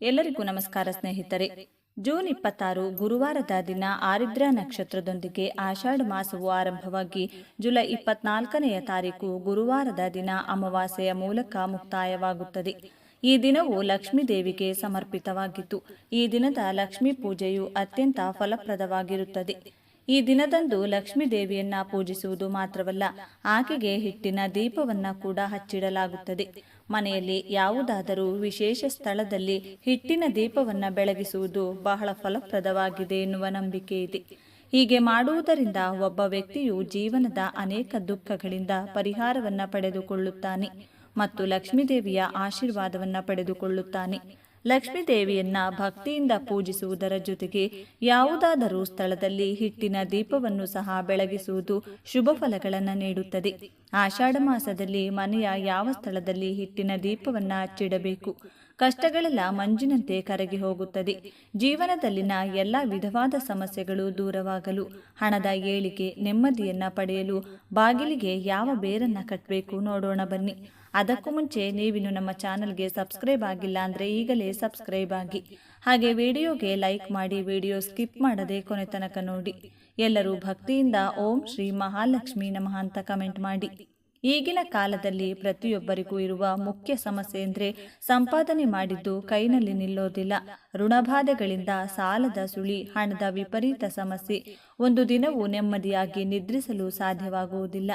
ಎಲ್ಲರಿಗೂ ನಮಸ್ಕಾರ ಸ್ನೇಹಿತರೆ. ಜೂನ್ ಇಪ್ಪತ್ತಾರು ಗುರುವಾರದ ದಿನ ಆರಿದ್ರ ನಕ್ಷತ್ರದೊಂದಿಗೆ ಆಷಾಢ ಮಾಸವು ಆರಂಭವಾಗಿ ಜುಲೈ ಇಪ್ಪತ್ನಾಲ್ಕನೆಯ ತಾರೀಕು ಗುರುವಾರದ ದಿನ ಅಮಾವಾಸ್ಯೆಯ ಮೂಲಕ ಮುಕ್ತಾಯವಾಗುತ್ತದೆ. ಈ ದಿನವು ಲಕ್ಷ್ಮೀ ದೇವಿಗೆ ಸಮರ್ಪಿತವಾಗಿತ್ತು. ಈ ದಿನದ ಲಕ್ಷ್ಮೀ ಪೂಜೆಯು ಅತ್ಯಂತ ಫಲಪ್ರದವಾಗಿರುತ್ತದೆ. ಈ ದಿನದಂದು ಲಕ್ಷ್ಮೀ ದೇವಿಯನ್ನ ಪೂಜಿಸುವುದು ಮಾತ್ರವಲ್ಲ, ಆಕೆಗೆ ಹಿಟ್ಟಿನ ದೀಪವನ್ನ ಕೂಡ ಹಚ್ಚಿಡಲಾಗುತ್ತದೆ. ಮನೆಯಲ್ಲಿ ಯಾವುದಾದರೂ ವಿಶೇಷ ಸ್ಥಳದಲ್ಲಿ ಹಿಟ್ಟಿನ ದೀಪವನ್ನು ಬೆಳಗಿಸುವುದು ಬಹಳ ಫಲಪ್ರದವಾಗಿದೆ ಎನ್ನುವ ನಂಬಿಕೆ ಇದೆ. ಹೀಗೆ ಮಾಡುವುದರಿಂದ ಒಬ್ಬ ವ್ಯಕ್ತಿಯು ಜೀವನದ ಅನೇಕ ದುಃಖಗಳಿಂದ ಪರಿಹಾರವನ್ನು ಪಡೆದುಕೊಳ್ಳುತ್ತಾನೆ ಮತ್ತು ಲಕ್ಷ್ಮೀದೇವಿಯ ಆಶೀರ್ವಾದವನ್ನು ಪಡೆದುಕೊಳ್ಳುತ್ತಾನೆ. ಲಕ್ಷ್ಮೀ ದೇವಿಯನ್ನ ಭಕ್ತಿಯಿಂದ ಪೂಜಿಸುವುದರ ಜೊತೆಗೆ ಯಾವುದಾದರೂ ಸ್ಥಳದಲ್ಲಿ ಹಿಟ್ಟಿನ ದೀಪವನ್ನು ಸಹ ಬೆಳಗಿಸುವುದು ಶುಭ ಫಲಗಳನ್ನು ನೀಡುತ್ತದೆ. ಆಷಾಢ ಮಾಸದಲ್ಲಿ ಮನೆಯ ಯಾವ ಸ್ಥಳದಲ್ಲಿ ಹಿಟ್ಟಿನ ದೀಪವನ್ನು ಹಚ್ಚಿಡಬೇಕು? ಕಷ್ಟಗಳೆಲ್ಲ ಮಂಜಿನಂತೆ ಕರಗಿ ಹೋಗುತ್ತದೆ. ಜೀವನದಲ್ಲಿನ ಎಲ್ಲ ವಿಧವಾದ ಸಮಸ್ಯೆಗಳು ದೂರವಾಗಲು, ಹಣದ ಏಳಿಗೆ ನೆಮ್ಮದಿಯನ್ನ ಪಡೆಯಲು ಬಾಗಿಲಿಗೆ ಯಾವ ಬೇರನ್ನ ಕಟ್ಟಬೇಕು ನೋಡೋಣ ಬನ್ನಿ. ಅದಕ್ಕೂ ಮುಂಚೆ ನೀವಿನ್ನು ನಮ್ಮ ಚಾನಲ್ಗೆ ಸಬ್ಸ್ಕ್ರೈಬ್ ಆಗಿಲ್ಲ ಅಂದರೆ ಈಗಲೇ ಸಬ್ಸ್ಕ್ರೈಬ್ ಆಗಿ. ಹಾಗೆ ವಿಡಿಯೋಗೆ ಲೈಕ್ ಮಾಡಿ ವಿಡಿಯೋ ಸ್ಕಿಪ್ ಮಾಡದೆ ಕೊನೆ ತನಕ ನೋಡಿ. ಎಲ್ಲರೂ ಭಕ್ತಿಯಿಂದ ಓಂ ಶ್ರೀ ಮಹಾಲಕ್ಷ್ಮಿ ನಮಃ ಅಂತ ಕಮೆಂಟ್ ಮಾಡಿ. ಈಗಿನ ಕಾಲದಲ್ಲಿ ಪ್ರತಿಯೊಬ್ಬರಿಗೂ ಇರುವ ಮುಖ್ಯ ಸಮಸ್ಯೆ ಎಂದರೆ ಸಂಪಾದನೆ ಮಾಡಿದ್ದು ಕೈನಲ್ಲಿ ನಿಲ್ಲೋದಿಲ್ಲ. ಋಣಬಾಧೆಗಳಿಂದ ಸಾಲದ ಸುಳಿ, ಹಣದ ವಿಪರೀತ ಸಮಸ್ಯೆ. ಒಂದು ದಿನವೂ ನೆಮ್ಮದಿಯಾಗಿ ನಿದ್ರಿಸಲು ಸಾಧ್ಯವಾಗುವುದಿಲ್ಲ.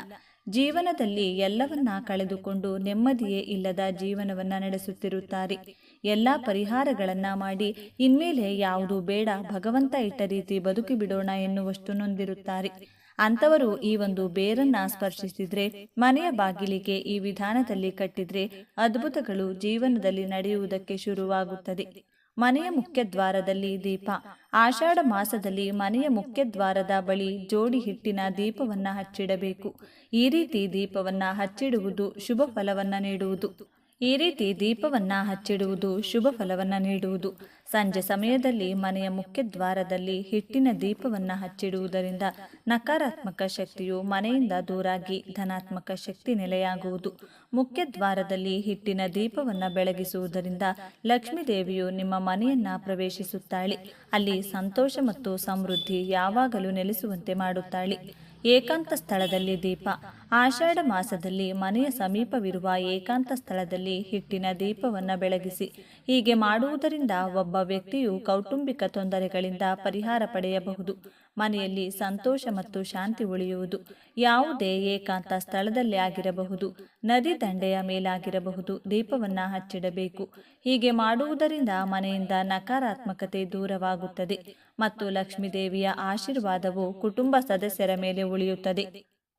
ಜೀವನದಲ್ಲಿ ಎಲ್ಲವನ್ನ ಕಳೆದುಕೊಂಡು ನೆಮ್ಮದಿಯೇ ಇಲ್ಲದ ಜೀವನವನ್ನ ನಡೆಸುತ್ತಿರುತ್ತಾರೆ. ಎಲ್ಲ ಪರಿಹಾರಗಳನ್ನ ಮಾಡಿ ಇನ್ಮೇಲೆ ಯಾವುದು ಬೇಡ, ಭಗವಂತ ಇಟ್ಟ ರೀತಿ ಬದುಕಿ ಬಿಡೋಣ ಎನ್ನುವಷ್ಟು ನೊಂದಿರುತ್ತಾರೆ. ಅಂಥವರು ಈ ಒಂದು ಬೇರನ್ನ ಸ್ಪರ್ಶಿಸಿದ್ರೆ, ಮನೆಯ ಬಾಗಿಲಿಗೆ ಈ ವಿಧಾನದಲ್ಲಿ ಕಟ್ಟಿದ್ರೆ ಅದ್ಭುತಗಳು ಜೀವನದಲ್ಲಿ ನಡೆಯುವುದಕ್ಕೆ ಶುರುವಾಗುತ್ತದೆ. ಮನೆಯ ಮುಖ್ಯ ದ್ವಾರದಲ್ಲಿ ದೀಪ. ಆಷಾಢ ಮಾಸದಲ್ಲಿ ಮನೆಯ ಮುಖ್ಯ ದ್ವಾರದ ಬಳಿ ಜೋಡಿ ಹಿಟ್ಟಿನ ದೀಪವನ್ನ ಹಚ್ಚಿಡಬೇಕು. ಈ ರೀತಿ ದೀಪವನ್ನ ಹಚ್ಚಿಡುವುದು ಶುಭ ಫಲವನ್ನ ನೀಡುವುದು. ಈ ರೀತಿ ದೀಪವನ್ನು ಹಚ್ಚಿಡುವುದು ಶುಭ ಫಲವನ್ನು ನೀಡುವುದು. ಸಂಜೆ ಸಮಯದಲ್ಲಿ ಮನೆಯ ಮುಖ್ಯ ದ್ವಾರದಲ್ಲಿ ಹಿಟ್ಟಿನ ದೀಪವನ್ನು ಹಚ್ಚಿಡುವುದರಿಂದ ನಕಾರಾತ್ಮಕ ಶಕ್ತಿಯು ಮನೆಯಿಂದ ದೂರಾಗಿ ಧನಾತ್ಮಕ ಶಕ್ತಿ ನೆಲೆಯಾಗುವುದು. ಮುಖ್ಯ ದ್ವಾರದಲ್ಲಿ ಹಿಟ್ಟಿನ ದೀಪವನ್ನು ಬೆಳಗಿಸುವುದರಿಂದ ಲಕ್ಷ್ಮೀದೇವಿಯು ನಿಮ್ಮ ಮನೆಯನ್ನ ಪ್ರವೇಶಿಸುತ್ತಾಳೆ. ಅಲ್ಲಿ ಸಂತೋಷ ಮತ್ತು ಸಮೃದ್ಧಿ ಯಾವಾಗಲೂ ನೆಲೆಸುವಂತೆ ಮಾಡುತ್ತಾಳೆ. ಏಕಾಂತ ಸ್ಥಳದಲ್ಲಿ ದೀಪ ಆಷಾಢ ಮಾಸದಲ್ಲಿ ಮನೆಯ ಸಮೀಪವಿರುವ ಏಕಾಂತ ಸ್ಥಳದಲ್ಲಿ ಹಿಟ್ಟಿನ ದೀಪವನ್ನು ಬೆಳಗಿಸಿ, ಹೀಗೆ ಮಾಡುವುದರಿಂದ ಒಬ್ಬ ವ್ಯಕ್ತಿಯು ಕೌಟುಂಬಿಕ ತೊಂದರೆಗಳಿಂದ ಪರಿಹಾರ ಪಡೆಯಬಹುದು. ಮನೆಯಲ್ಲಿ ಸಂತೋಷ ಮತ್ತು ಶಾಂತಿ ಉಳಿಯುವುದು ಯಾವುದೇ ಏಕಾಂತ ಸ್ಥಳದಲ್ಲಿ ಆಗಿರಬಹುದು. ನದಿ ದಂಡೆಯ ಮೇಲಾಗಿರಬಹುದು. ದೀಪವನ್ನು ಹಚ್ಚಿಡಬೇಕು. ಹೀಗೆ ಮಾಡುವುದರಿಂದ ಮನೆಯಿಂದ ನಕಾರಾತ್ಮಕತೆ ದೂರವಾಗುತ್ತದೆ ಮತ್ತು ಲಕ್ಷ್ಮೀದೇವಿಯ ಆಶೀರ್ವಾದವು ಕುಟುಂಬ ಸದಸ್ಯರ ಮೇಲೆ ಉಳಿಯುತ್ತದೆ.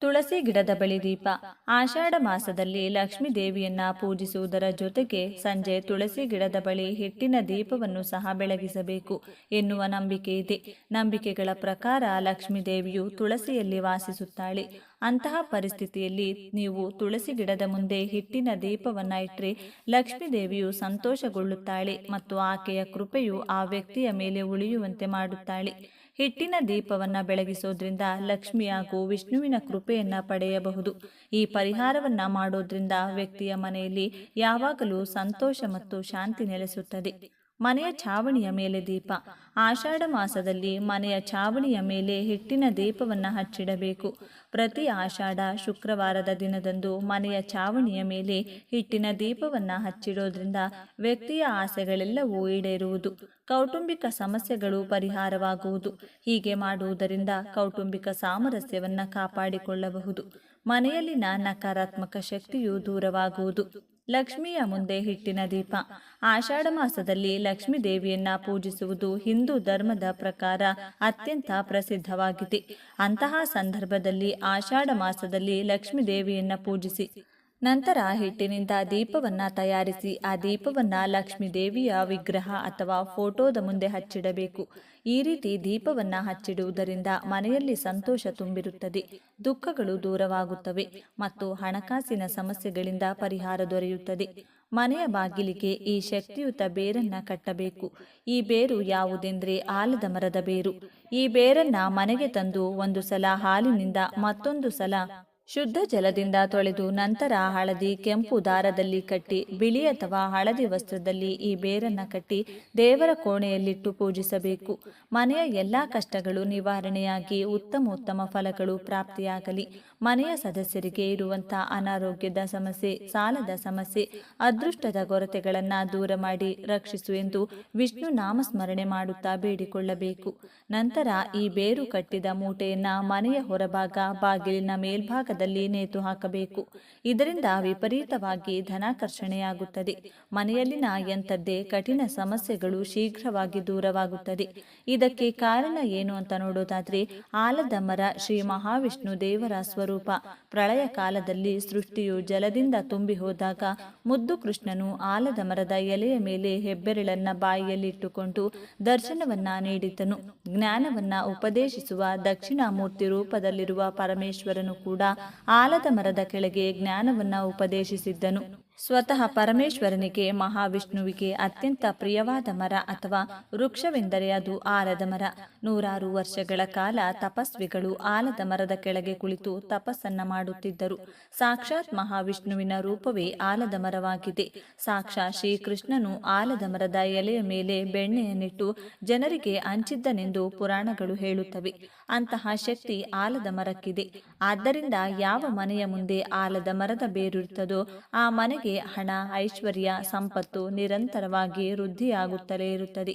ತುಳಸಿ ಗಿಡದ ಬಳಿ ದೀಪ. ಆಷಾಢ ಮಾಸದಲ್ಲಿ ಲಕ್ಷ್ಮೀ ದೇವಿಯನ್ನ ಪೂಜಿಸುವುದರ ಜೊತೆಗೆ ಸಂಜೆ ತುಳಸಿ ಗಿಡದ ಬಳಿ ಹಿಟ್ಟಿನ ದೀಪವನ್ನು ಸಹ ಬೆಳಗಿಸಬೇಕು ಎನ್ನುವ ನಂಬಿಕೆ ಇದೆ. ನಂಬಿಕೆಗಳ ಪ್ರಕಾರ ಲಕ್ಷ್ಮೀ ದೇವಿಯು ತುಳಸಿಯಲ್ಲಿ ವಾಸಿಸುತ್ತಾಳೆ. ಅಂತಹ ಪರಿಸ್ಥಿತಿಯಲ್ಲಿ ನೀವು ತುಳಸಿ ಗಿಡದ ಮುಂದೆ ಹಿಟ್ಟಿನ ದೀಪವನ್ನು ಇಟ್ಟರೆ ಲಕ್ಷ್ಮೀ ದೇವಿಯು ಸಂತೋಷಗೊಳ್ಳುತ್ತಾಳೆ ಮತ್ತು ಆಕೆಯ ಕೃಪೆಯು ಆ ವ್ಯಕ್ತಿಯ ಮೇಲೆ ಉಳಿಯುವಂತೆ ಮಾಡುತ್ತಾಳೆ. ಹಿಟ್ಟಿನ ದೀಪವನ್ನ ಬೆಳಗಿಸೋದ್ರಿಂದ ಲಕ್ಷ್ಮಿ ಹಾಗೂ ವಿಷ್ಣುವಿನ ಕೃಪೆಯನ್ನ ಪಡೆಯಬಹುದು. ಈ ಪರಿಹಾರವನ್ನ ಮಾಡೋದ್ರಿಂದ ವ್ಯಕ್ತಿಯ ಮನೆಯಲ್ಲಿ ಯಾವಾಗಲೂ ಸಂತೋಷ ಮತ್ತು ಶಾಂತಿ ನೆಲೆಸುತ್ತದೆ. ಮನೆಯ ಛಾವಣಿಯ ಮೇಲೆ ದೀಪ. ಆಷಾಢ ಮಾಸದಲ್ಲಿ ಮನೆಯ ಛಾವಣಿಯ ಮೇಲೆ ಹಿಟ್ಟಿನ ದೀಪವನ್ನು ಹಚ್ಚಿಡಬೇಕು. ಪ್ರತಿ ಆಷಾಢ ಶುಕ್ರವಾರದ ದಿನದಂದು ಮನೆಯ ಛಾವಣಿಯ ಮೇಲೆ ಹಿಟ್ಟಿನ ದೀಪವನ್ನು ಹಚ್ಚಿಡೋದ್ರಿಂದ ವ್ಯಕ್ತಿಯ ಆಸೆಗಳೆಲ್ಲವೂ ಈಡೇರುವುದು, ಕೌಟುಂಬಿಕ ಸಮಸ್ಯೆಗಳು ಪರಿಹಾರವಾಗುವುದು. ಹೀಗೆ ಮಾಡುವುದರಿಂದ ಕೌಟುಂಬಿಕ ಸಾಮರಸ್ಯವನ್ನು ಕಾಪಾಡಿಕೊಳ್ಳಬಹುದು. ಮನೆಯಲ್ಲಿನ ನಕಾರಾತ್ಮಕ ಶಕ್ತಿಯು ದೂರವಾಗುವುದು. ಲಕ್ಷ್ಮಿಯ ಮುಂದೆ ಹಿಟ್ಟಿನ ದೀಪ. ಆಷಾಢ ಮಾಸದಲ್ಲಿ ಲಕ್ಷ್ಮೀ ದೇವಿಯನ್ನ ಪೂಜಿಸುವುದು ಹಿಂದೂ ಧರ್ಮದ ಪ್ರಕಾರ ಅತ್ಯಂತ ಪ್ರಸಿದ್ಧವಾಗಿದೆ. ಅಂತಹ ಸಂದರ್ಭದಲ್ಲಿ ಆಷಾಢ ಮಾಸದಲ್ಲಿ ಲಕ್ಷ್ಮೀ ದೇವಿಯನ್ನ ಪೂಜಿಸಿ. ನಂತರ ಹಿಟ್ಟಿನಿಂದ ದೀಪವನ್ನ ತಯಾರಿಸಿ, ಆ ದೀಪವನ್ನ ಲಕ್ಷ್ಮೀ ದೇವಿಯ ವಿಗ್ರಹ ಅಥವಾ ಫೋಟೋದ ಮುಂದೆ ಹಚ್ಚಿಡಬೇಕು. ಈ ರೀತಿ ದೀಪವನ್ನ ಹಚ್ಚಿಡುವುದರಿಂದ ಮನೆಯಲ್ಲಿ ಸಂತೋಷ ತುಂಬಿರುತ್ತದೆ, ದುಃಖಗಳು ದೂರವಾಗುತ್ತವೆ ಮತ್ತು ಹಣಕಾಸಿನ ಸಮಸ್ಯೆಗಳಿಂದ ಪರಿಹಾರ ದೊರೆಯುತ್ತದೆ. ಮನೆಯ ಬಾಗಿಲಿಗೆ ಈ ಶಕ್ತಿಯುತ ಬೇರನ್ನ ಕಟ್ಟಬೇಕು. ಈ ಬೇರು ಯಾವುದೆಂದರೆ ಆಲದ ಮರದ ಬೇರು. ಈ ಬೇರನ್ನ ಮನೆಗೆ ತಂದು ಒಂದು ಸಲ ಹಾಲಿನಿಂದ ಮತ್ತೊಂದು ಸಲ ಶುದ್ಧ ಜಲದಿಂದ ತೊಳೆದು ನಂತರ ಹಳದಿ ಕೆಂಪು ದಾರದಲ್ಲಿ ಕಟ್ಟಿ, ಬಿಳಿ ಅಥವಾ ಹಳದಿ ವಸ್ತ್ರದಲ್ಲಿ ಈ ಬೇರನ್ನು ಕಟ್ಟಿ ದೇವರ ಕೋಣೆಯಲ್ಲಿಟ್ಟು ಪೂಜಿಸಬೇಕು. ಮನೆಯ ಎಲ್ಲಾ ಕಷ್ಟಗಳು ನಿವಾರಣೆಯಾಗಿ ಉತ್ತಮ ಉತ್ತಮ ಫಲಗಳು ಪ್ರಾಪ್ತಿಯಾಗಲಿ. ಮನೆಯ ಸದಸ್ಯರಿಗೆ ಇರುವಂತಹ ಅನಾರೋಗ್ಯದ ಸಮಸ್ಯೆ, ಸಾಲದ ಸಮಸ್ಯೆ, ಅದೃಷ್ಟದ ಕೊರತೆಗಳನ್ನ ದೂರ ಮಾಡಿ ರಕ್ಷಿಸು ಎಂದು ವಿಷ್ಣು ನಾಮಸ್ಮರಣೆ ಮಾಡುತ್ತಾ ಬೇಡಿಕೊಳ್ಳಬೇಕು. ನಂತರ ಈ ಬೇರು ಕಟ್ಟಿದ ಮೂಟೆಯನ್ನ ಮನೆಯ ಹೊರಭಾಗ ಬಾಗಿಲಿನ ಮೇಲ್ಭಾಗದಲ್ಲಿ ನೇತು ಹಾಕಬೇಕು. ಇದರಿಂದ ವಿಪರೀತವಾಗಿ ಧನಾಕರ್ಷಣೆಯಾಗುತ್ತದೆ. ಮನೆಯಲ್ಲಿನ ಎಂಥದ್ದೇ ಕಠಿಣ ಸಮಸ್ಯೆಗಳು ಶೀಘ್ರವಾಗಿ ದೂರವಾಗುತ್ತದೆ. ಇದಕ್ಕೆ ಕಾರಣ ಏನು ಅಂತ ನೋಡೋದಾದ್ರೆ ಆಲದ ಮರ ಶ್ರೀ ಮಹಾವಿಷ್ಣು ದೇವರ ಸ್ವರೂಪ ಪ್ರಳಯ ಕಾಲದಲ್ಲಿ ಸೃಷ್ಟಿಯು ಜಲದಿಂದ ತುಂಬಿ ಹೋದಾಗ ಮುದ್ದು ಕೃಷ್ಣನು ಆಲದ ಮರದ ಎಲೆಯ ಮೇಲೆ ಹೆಬ್ಬೆರಳನ್ನ ಬಾಯಿಯಲ್ಲಿಟ್ಟುಕೊಂಡು ದರ್ಶನವನ್ನ ನೀಡಿದ್ದನು ಜ್ಞಾನವನ್ನ ಉಪದೇಶಿಸುವ ದಕ್ಷಿಣಾಮೂರ್ತಿ ರೂಪದಲ್ಲಿರುವ ಪರಮೇಶ್ವರನು ಕೂಡ ಆಲದ ಮರದ ಕೆಳಗೆ ಜ್ಞಾನವನ್ನ ಉಪದೇಶಿಸಿದ್ದನು. ಸ್ವತಃ ಪರಮೇಶ್ವರನಿಗೆ, ಮಹಾವಿಷ್ಣುವಿಗೆ ಅತ್ಯಂತ ಪ್ರಿಯವಾದ ಮರ ಅಥವಾ ವೃಕ್ಷವೆಂದರೆ ಅದು ಆಲದ ಮರ. ನೂರಾರು ವರ್ಷಗಳ ಕಾಲ ತಪಸ್ವಿಗಳು ಆಲದ ಮರದ ಕೆಳಗೆ ಕುಳಿತು ತಪಸ್ಸನ್ನ ಮಾಡುತ್ತಿದ್ದರು. ಸಾಕ್ಷಾತ್ ಮಹಾವಿಷ್ಣುವಿನ ರೂಪವೇ ಆಲದ ಮರವಾಗಿದೆ. ಸಾಕ್ಷಾತ್ ಶ್ರೀಕೃಷ್ಣನು ಆಲದ ಮರದ ಎಲೆಯ ಮೇಲೆ ಬೆಣ್ಣೆಯನ್ನಿಟ್ಟು ಜನರಿಗೆ ಹಂಚಿದ್ದನೆಂದು ಪುರಾಣಗಳು ಹೇಳುತ್ತವೆ. ಅಂತಹ ಶಕ್ತಿ ಆಲದ ಮರಕ್ಕಿದೆ. ಆದ್ದರಿಂದ ಯಾವ ಮನೆಯ ಮುಂದೆ ಆಲದ ಮರದ ಬೇರಿರುತ್ತದೋ, ಆ ಮನೆಗೆ ಹಣ, ಐಶ್ವರ್ಯ, ಸಂಪತ್ತು ನಿರಂತರವಾಗಿ ವೃದ್ಧಿಯಾಗುತ್ತಲೇ ಇರುತ್ತದೆ.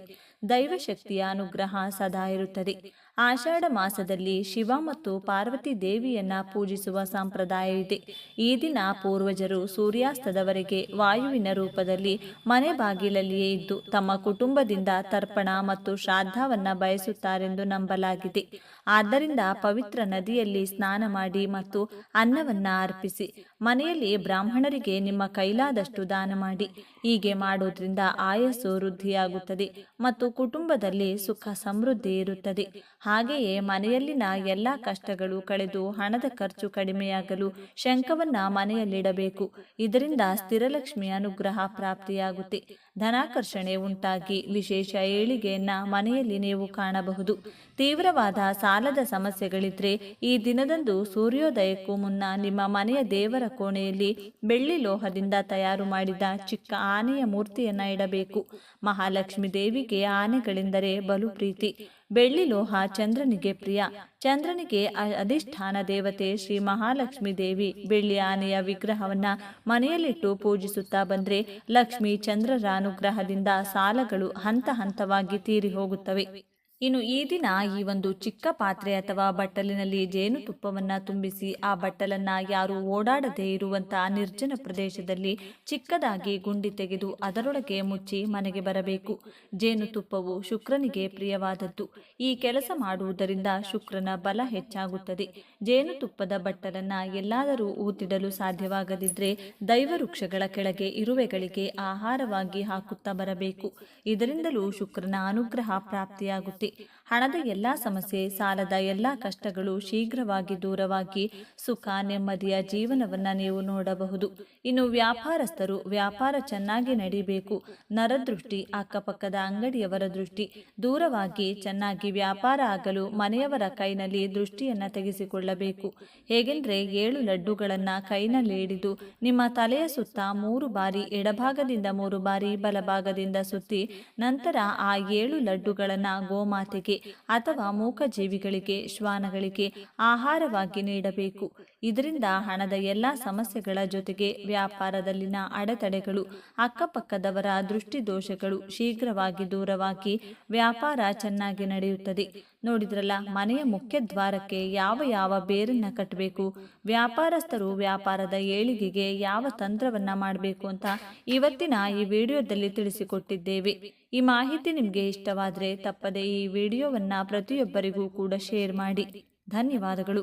ದೈವಶಕ್ತಿಯ ಅನುಗ್ರಹ ಸದಾ ಇರುತ್ತದೆ. ಆಷಾಢ ಮಾಸದಲ್ಲಿ ಶಿವ ಮತ್ತು ಪಾರ್ವತಿ ದೇವಿಯನ್ನ ಪೂಜಿಸುವ ಸಂಪ್ರದಾಯ ಇದೆ. ಈ ದಿನ ಪೂರ್ವಜರು ಸೂರ್ಯಾಸ್ತದವರೆಗೆ ವಾಯುವಿನ ರೂಪದಲ್ಲಿ ಮನೆ ಬಾಗಿಲಲ್ಲಿಯೇ ಇದ್ದು ತಮ್ಮ ಕುಟುಂಬದಿಂದ ತರ್ಪಣ ಮತ್ತು ಶ್ರಾದ್ದವನ್ನ ಬಯಸುತ್ತಾರೆಂದು ನಂಬಲಾಗಿದೆ. ಆದ್ದರಿಂದ ಪವಿತ್ರ ನದಿಯಲ್ಲಿ ಸ್ನಾನ ಮಾಡಿ ಮತ್ತು ಅನ್ನವನ್ನ ಅರ್ಪಿಸಿ. ಮನೆಯಲ್ಲಿ ಬ್ರಾಹ್ಮಣರಿಗೆ ನಿಮ್ಮ ಕೈಲಾದಷ್ಟು ದಾನ ಮಾಡಿ. ಹೀಗೆ ಮಾಡೋದ್ರಿಂದ ಆಯಸ್ಸು ವೃದ್ಧಿಯಾಗುತ್ತದೆ ಮತ್ತು ಕುಟುಂಬದಲ್ಲಿ ಸುಖ ಸಮೃದ್ಧಿ ಇರುತ್ತದೆ. ಹಾಗೆಯೇ ಮನೆಯಲ್ಲಿನ ಎಲ್ಲ ಕಷ್ಟಗಳು ಕಳೆದು ಹಣದ ಖರ್ಚು ಕಡಿಮೆಯಾಗಲು ಶಂಕವನ್ನ ಮನೆಯಲ್ಲಿಡಬೇಕು. ಇದರಿಂದ ಸ್ಥಿರಲಕ್ಷ್ಮಿ ಅನುಗ್ರಹ ಪ್ರಾಪ್ತಿಯಾಗುತ್ತೆ. ಧನಾಕರ್ಷಣೆ ಉಂಟಾಗಿ ವಿಶೇಷ ಏಳಿಗೆಯನ್ನ ಮನೆಯಲ್ಲಿ ನೀವು ಕಾಣಬಹುದು. ತೀವ್ರವಾದ ಸಾಲದ ಸಮಸ್ಯೆಗಳಿದ್ರೆ ಈ ದಿನದಂದು ಸೂರ್ಯೋದಯಕ್ಕೂ ಮುನ್ನ ನಿಮ್ಮ ಮನೆಯ ದೇವರ ಕೋಣೆಯಲ್ಲಿ ಬೆಳ್ಳಿ ಲೋಹದಿಂದ ತಯಾರು ಮಾಡಿದ ಚಿಕ್ಕ ಆನೆಯ ಮೂರ್ತಿಯನ್ನ ಇಡಬೇಕು. ಮಹಾಲಕ್ಷ್ಮಿ ದೇವಿಗೆ ಆನೆಗಳೆಂದರೆ ಬಲು ಪ್ರೀತಿ. ಬೆಳ್ಳಿ ಲೋಹ ಚಂದ್ರನಿಗೆ ಪ್ರಿಯ. ಚಂದ್ರನಿಗೆ ಅಧಿಷ್ಠಾನ ದೇವತೆ ಶ್ರೀ ಮಹಾಲಕ್ಷ್ಮಿ ದೇವಿ ಬೆಳ್ಳಿ ಆನೆಯ ವಿಗ್ರಹವನ್ನ ಮನೆಯಲ್ಲಿಟ್ಟು ಪೂಜಿಸುತ್ತಾ ಬಂದ್ರೆ ಲಕ್ಷ್ಮಿ ಚಂದ್ರರ ಅನುಗ್ರಹದಿಂದ ಸಾಲಗಳು ಹಂತ ಹಂತವಾಗಿ ತೀರಿ ಹೋಗುತ್ತವೆ. ಇನ್ನು ಈ ದಿನ ಈ ಒಂದು ಚಿಕ್ಕ ಪಾತ್ರೆ ಅಥವಾ ಬಟ್ಟಲಿನಲ್ಲಿ ಜೇನುತುಪ್ಪವನ್ನ ತುಂಬಿಸಿ ಆ ಬಟ್ಟಲನ್ನ ಯಾರು ಓಡಾಡದೇ ಇರುವಂತಹ ನಿರ್ಜನ ಪ್ರದೇಶದಲ್ಲಿ ಚಿಕ್ಕದಾಗಿ ಗುಂಡಿ ತೆಗೆದು ಅದರೊಳಗೆ ಮುಚ್ಚಿ ಮನೆಗೆ ಬರಬೇಕು. ಜೇನುತುಪ್ಪವು ಶುಕ್ರನಿಗೆ ಪ್ರಿಯವಾದದ್ದು. ಈ ಕೆಲಸ ಮಾಡುವುದರಿಂದ ಶುಕ್ರನ ಬಲ ಹೆಚ್ಚಾಗುತ್ತದೆ. ಜೇನುತುಪ್ಪದ ಬಟ್ಟಲನ್ನ ಎಲ್ಲಾದರೂ ಊತಿಡಲು ಸಾಧ್ಯವಾಗದಿದ್ರೆ ದೈವ ವೃಕ್ಷಗಳ ಕೆಳಗೆ ಇರುವೆಗಳಿಗೆ ಆಹಾರವಾಗಿ ಹಾಕುತ್ತಾ ಬರಬೇಕು. ಇದರಿಂದಲೂ ಶುಕ್ರನ ಅನುಗ್ರಹ ಪ್ರಾಪ್ತಿಯಾಗುತ್ತೆ. ಹಣದ ಎಲ್ಲ ಸಮಸ್ಯೆ, ಸಾಲದ ಎಲ್ಲ ಕಷ್ಟಗಳು ಶೀಘ್ರವಾಗಿ ದೂರವಾಗಿ ಸುಖ, ನೆಮ್ಮದಿಯ ಜೀವನವನ್ನ ನೀವು ನೋಡಬಹುದು. ಇನ್ನು ವ್ಯಾಪಾರಸ್ಥರು ವ್ಯಾಪಾರ ಚೆನ್ನಾಗಿ ನಡೀಬೇಕು. ನರದೃಷ್ಟಿ, ಅಕ್ಕಪಕ್ಕದ ಅಂಗಡಿಯವರ ದೃಷ್ಟಿ. ದೂರವಾಗಿ ಚೆನ್ನಾಗಿ ವ್ಯಾಪಾರ ಆಗಲು ಮನೆಯವರ ಕೈನಲ್ಲಿ ದೃಷ್ಟಿಯನ್ನ ತೆಗೆಸಿಕೊಳ್ಳಬೇಕು. ಹೇಗೆಂದ್ರೆ ಏಳು ಲಡ್ಡುಗಳನ್ನ ಕೈನಲ್ಲಿ ಹಿಡಿದು ನಿಮ್ಮ ತಲೆಯ ಸುತ್ತ ಮೂರು ಬಾರಿ ಎಡಭಾಗದಿಂದ ಮೂರು ಬಾರಿ ಬಲಭಾಗದಿಂದ ಸುತ್ತಿ ನಂತರ ಆ ಏಳು ಲಡ್ಡುಗಳನ್ನ ಗೋಮಾತೆಗೆ ಅಥವಾ ಮೂಕಜೀವಿಗಳಿಗೆ ಶ್ವಾನಗಳಿಗೆ ಆಹಾರವಾಗಿ ನೀಡಬೇಕು. ಇದರಿಂದ ಹಣದ ಎಲ್ಲ ಸಮಸ್ಯೆಗಳ ಜೊತೆಗೆ ವ್ಯಾಪಾರದಲ್ಲಿನ ಅಡೆತಡೆಗಳು, ಅಕ್ಕಪಕ್ಕದವರ ದೃಷ್ಟಿದೋಷಗಳು ಶೀಘ್ರವಾಗಿ ದೂರವಾಗಿ ವ್ಯಾಪಾರ ಚೆನ್ನಾಗಿ ನಡೆಯುತ್ತದೆ. ನೋಡಿದ್ರಲ್ಲ, ಮನೆಯ ಮುಖ್ಯ ದ್ವಾರಕ್ಕೆ ಯಾವ ಯಾವ ಬೇರನ್ನ ಕಟ್ಟಬೇಕು, ವ್ಯಾಪಾರಸ್ಥರು ವ್ಯಾಪಾರದ ಏಳಿಗೆಗೆ ಯಾವ ತಂತ್ರವನ್ನ ಮಾಡಬೇಕು ಅಂತ ಇವತ್ತಿನ ಈ ವಿಡಿಯೋದಲ್ಲಿ ತಿಳಿಸಿಕೊಟ್ಟಿದ್ದೇವೆ. ಈ ಮಾಹಿತಿ ನಿಮಗೆ ಇಷ್ಟವಾದರೆ ತಪ್ಪದೆ ಈ ವಿಡಿಯೋವನ್ನ ಪ್ರತಿಯೊಬ್ಬರಿಗೂ ಕೂಡ ಶೇರ್ ಮಾಡಿ. ಧನ್ಯವಾದಗಳು.